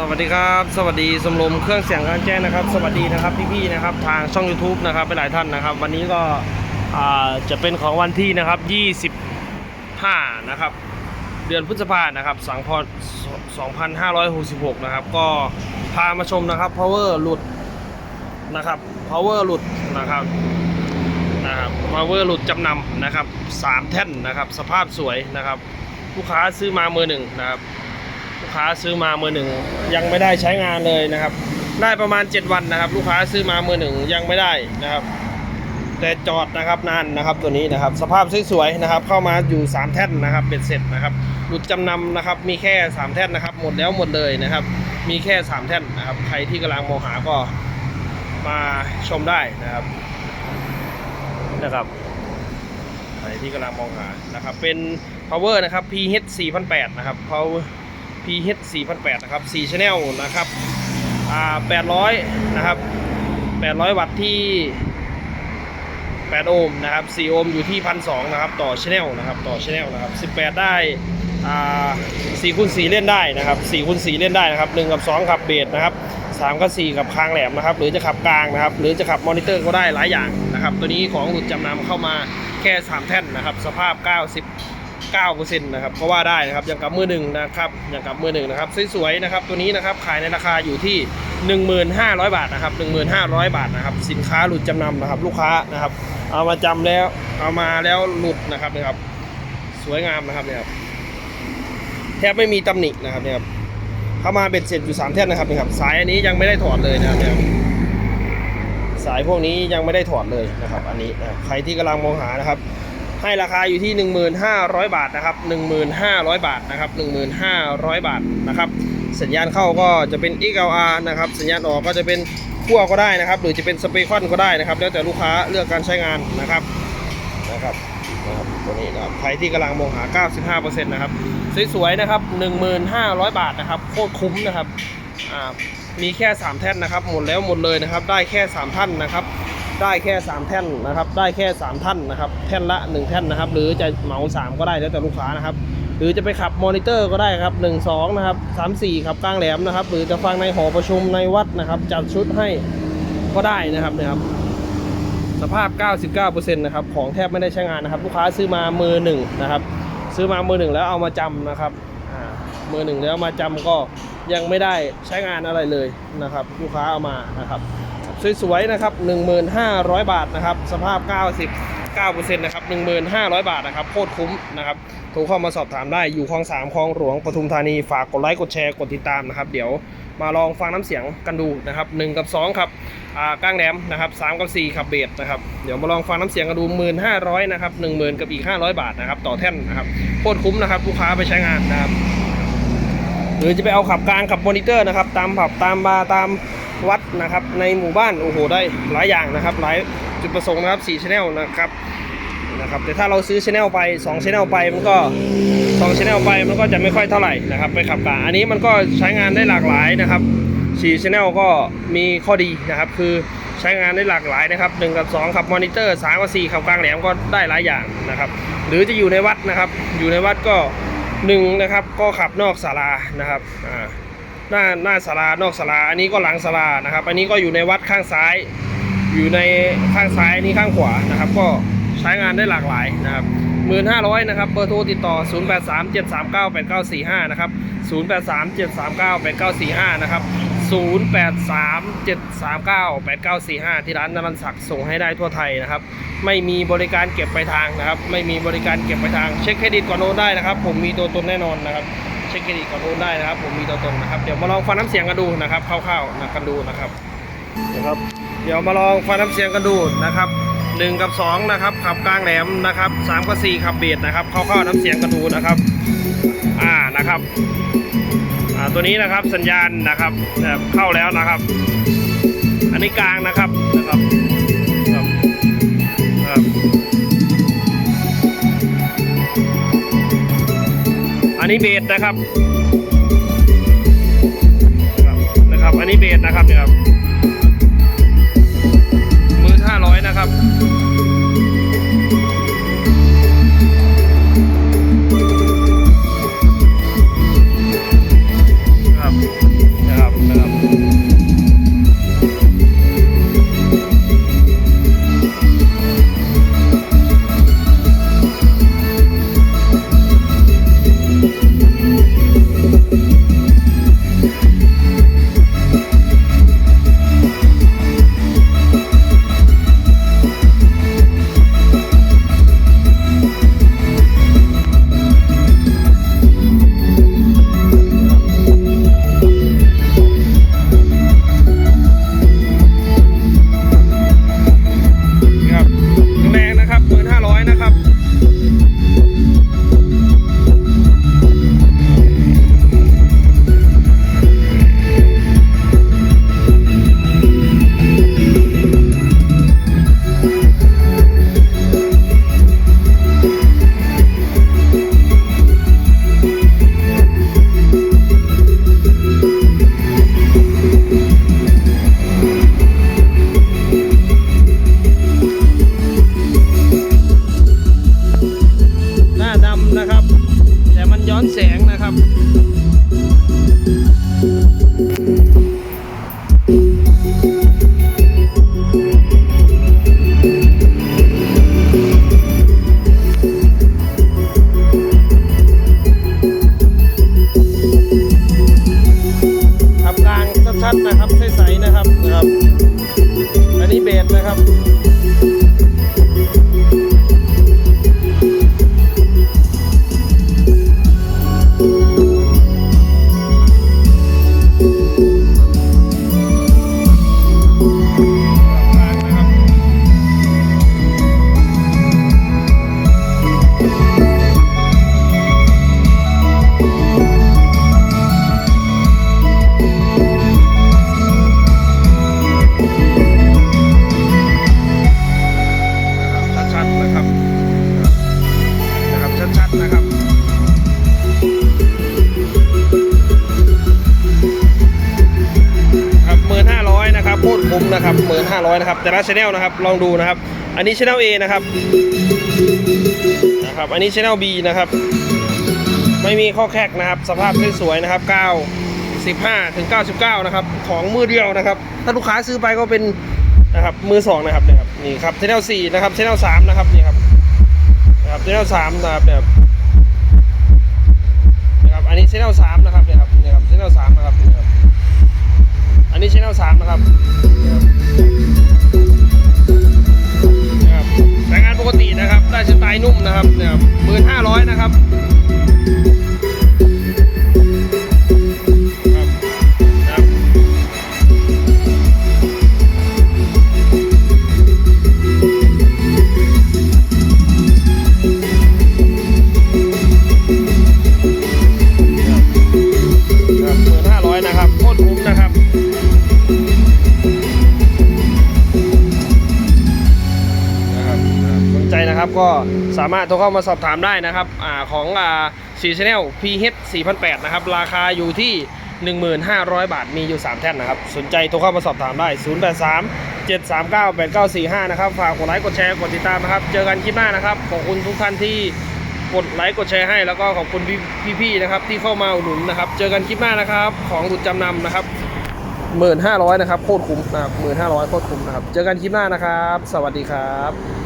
สวัสดีครับ สวัสดีสมรมเครื่องเสียงกลารแจ้งนะครับ สวัสดีนะครับพี่ๆนะครับทางช่อง YouTube นะครับไปหลายท่านนะครับ วันนี้ก็จะเป็นของวันที่นะครับ25นะครับ เดือนพฤษภาคมนะครับสังพร2566 นะครับ ก็พามาชมนะครับ power หลุดนะครับ power หลุดนะครับนะครับ power หลุดจำนำนะครับสามแท่นนะครับ สภาพสวยนะครับ ลูกค้าซื้อมามือหนึ่งนะครับ ลูกค้าซื้อมามือหนึ่งยังไม่ได้ใช้งานเลยนะครับ ได้ประมาณ 7 วันนะครับ ลูกค้าซื้อมามือหนึ่งยังไม่ได้นะครับ แต่จอดนะครับนานนะครับตัวนี้นะครับ สภาพสวยๆนะครับ เข้ามาอยู่ 3 แท่นนะครับเป็นเสร็จนะครับหลุดจำนำนะครับ มีแค่ 3 แท่นนะครับ หมดแล้วหมดเลยนะครับ มีแค่ 3 แท่นนะครับ ใครที่กำลังมองหาก็มาชมได้นะครับนะครับใครที่กำลังมองหานะครับ เป็น power นะครับ PH 4 0 0 นะครับ power PH 4008นะครับ4 channel นะครับอ่า800นะครับ800 วัตต์ที่ 8 โอห์มนะครับ4โอห์มอยู่ที่1,200นะครับต่อ channel นะครับต่อ channel นะครับ18 ได้อ่า4คูณ4เล่นได้นะครับ4คูณ4เล่นได้นะครับ1กับ 2 ขับเบสนะครับ3กับ4กับคางแหลมนะครับหรือจะขับกลางนะครับหรือจะขับมอนิเตอร์ก็ได้หลายอย่างนะครับตัวนี้ของหลุดจำนำเข้ามาแค่ 3 แท่นนะครับสภาพ 90 9%นะครับก็ว่าได้นะครับอย่างกับมือหนึ่งนะครับอย่างกับมือหนึ่งนะครับสวยๆนะครับตัวนี้นะครับขายในราคาอยู่ที่ 1500 บาทนะครับ1500 บาทนะครับสินค้าหลุดจำนำนะครับลูกค้านะครับเอามาจำแล้วเอามาแล้วหลุดนะครับนะครับสวยงามนะครับเนี่ยครับแทบไม่มีตำหนินะครับเนี่ยครับเข้ามาเบ็ดเสร็จอยู่สามแท่นนะครับนี่ครับสายอันนี้ยังไม่ได้ถอดเลยนะครับเนี่ยสายพวกนี้ยังไม่ได้ถอดเลยนะครับ อันนี้นะใครที่กำลังมองหานะครับ ให้ราคาอยู่ที่ 1500 บาทนะครับ1500 บาทนะครับ1500 บาทนะครับสัญญาณเข้าก็จะเป็น XLR นะครับสัญญาณออกก็จะเป็นขั้วก็ได้นะครับ หรือจะเป็นสเปคอนก็ได้นะครับ แล้วแต่ลูกค้าเลือกการใช้งานนะครับนะครับนะครับตัวนี้นะครับใครที่กำลังมองหา 95%นะครับสวยๆนะครับ 1500 บาทนะครับโคตรคุ้มนะครับอ่ามีแค่ 3 แท่นนะครับ หมดแล้วหมดเลยนะครับ ได้แค่ 3 ท่านนะครับ ได้แค่ 3 แท่นนะครับ ได้แค่ 3 ท่านนะครับ แท่นละ 1 แท่นนะครับ หรือจะเหมา 3 ก็ได้แล้วแต่ลูกค้านะครับ หรือจะไปขับมอนิเตอร์ก็ได้ครับ 1 2 นะครับ 3 4 ขับกลางแหลมนะครับ หรือจะฟังในหอประชุมในวัดนะครับ จัดชุดให้ก็ได้นะครับนะครับสภาพ 99%นะครับ ของแทบไม่ได้ใช้งานนะครับ ลูกค้าซื้อมามือหนึ่งนะครับ ซื้อมามือหนึ่งแล้วเอามาจำนะครับมือหนึ่งแล้วมาจำก็ยังไม่ได้ใช้งานอะไรเลยนะครับ ลูกค้าเอามานะครับ สวยๆนะครับ 1,500 บาทนะครับ สภาพ 99%นะครับ 1,500 บาทนะครับ โคตรคุ้มนะครับโทรเข้ามาสอบถามได้อยู่คลอง 3คลองหลวงปทุมธานี ฝากกดไลค์ กดแชร์ กดติดตามนะครับ เดี๋ยวมาลองฟังน้ำเสียงกันดูนะครับ 1 กับ 2 ครับอ่าก้างแหลมนะครับ3กับ4ครับเบสนะครับ เดี๋ยวมาลองฟังน้ำเสียงกันดู 1,500นะครับ10,000 กับอีก 500 บาทนะครับ ต่อแท่นนะครับ โคตรคุ้มนะครับ ลูกค้าไปใช้งานนะครับ หรือจะไปเอาขับกลางขับมอนิเตอร์นะครับ ตามผับตามบาร์ตาม วัดนะครับ ในหมู่บ้านโอ้โหได้หลายอย่างนะครับ หลายจุดประสงค์นะครับ4ชแนลนะครับนะครับแต่ถ้าเราซื้อชแนลไป2ชแนลไปมันก็2ชแนลไปมันก็จะไม่ค่อยเท่าไหร่นะครับไปขับกลาอันนี้มันก็ใช้งานได้หลากหลายนะครับ4ชแนลก็มีข้อดีนะครับ คือใช้งานได้หลากหลายนะครับ1กับ2ขับมอนิเตอร์3กับ4ขับกลางแหลมก็ได้หลายอย่างนะครับหรือจะอยู่ในวัดนะครับ อยู่ในวัดก็หนึ่งนะครับก็ขับนอกศาลานะครับอ่า หน้าหน้าศาลานอกศาลาอันนี้ก็หลังศาลานะครับ อันนี้ก็อยู่ในวัดข้างซ้าย อยู่ในข้างซ้ายอันนี้ข้างขวานะครับ ก็ใช้งานได้หลากหลายนะครับหมื่นห้าร้อยนะครับเบอร์โทรติดต่อ 0 8 3 7 3 9 8 9 4 5 นะครับ 0 8 3 7 3 9 8 9 4 5 นะครับ 0 8 3 7 3 9 8 9 4 5 ที่ร้านนรันศักดิ์ส่งให้ได้ทั่วไทยนะครับ ไม่มีบริการเก็บไปลายทางนะครับ ไม่มีบริการเก็บไปลายทาง เช็คเครดิตก่อนโอนได้นะครับ ผมมีตัวตนแน่นอนนะครับ เช็คเครดิตก่อนโอนได้นะครับ ผมมีตัวตนนะครับ เดี๋ยวมาลองฟังน้ำเสียงกันดูนะครับคร่าวๆนะกันดูนะครับนะครับ เดี๋ยวมาลองฟังน้ำเสียงกันดูนะครับหนึ่งกับสองนะครับขับกลางแหลมนะครับสามกับสี่ขับเบียดนะครับคร่าวๆน้ำเสียงกันดูนะครับ อ่านะครับอ่าตัวนี้นะครับสัญญาณนะครับแบบเข้าแล้วนะครับ อันนี้กลางนะครับนะครับครับ นนี้เบสนะครับนะครับ อันนี้เบสนะครับเนี่ยครับมือห้าร้อยนะครับ 5,500 นะครับ แต่ละช anel นะครับ ลองดูนะครับ อันนี้ชแนล A นะครับ นะครับ อันนี้ชแนล B นะครับ ไม่มีข้อแคกนะครับ สภาพสวยๆนะครับ 9 15ถึง99 นะครับ ของมือเดียวนะครับ ถ้าลูกค้าซื้อไปก็เป็นนะครับ มือ 2 นะครับนะครับ นี่ครับช anel 4 นะครับช anel 3 นะครับ นี่ครับ นะครับช anel 3 นะครับเนี่ยนะครับ อันนี้ช anel 3 นะครับเนี่ยครับนี่ครับช anel 3 นะครับนี่ครับอันนี้ช anel 3 นะครับ นะครับก็สามารถโทรเข้ามาสอบถามได้นะครับอของอ่าสีชแนล PH 4008นะครับราคาอยู่ที่ 1,500 บาทมีอยู่ 3 แท่นนะครับสนใจโทรเข้ามาสอบถามได้ 083 739 8945 นะครับฝากกดไลค์กดแชร์กดติดตามนะครับ เจอกันคลิปหน้านะครับ ขอบคุณทุกท่านที่กดไลค์กดแชร์ให้แล้วก็ขอบคุณพี่พี่ๆนะครับที่เข้ามาอุดหนุนนะครับ เจอกันคลิปหน้านะครับ ของหลุดจำนำนะครับหมื่นห้าร้อยนะครับโคตรคุ้มนะครับหมื่นห้าร้อยโคตรคุ้มนะครับ เจอกันคลิปหน้านะครับ สวัสดีครับ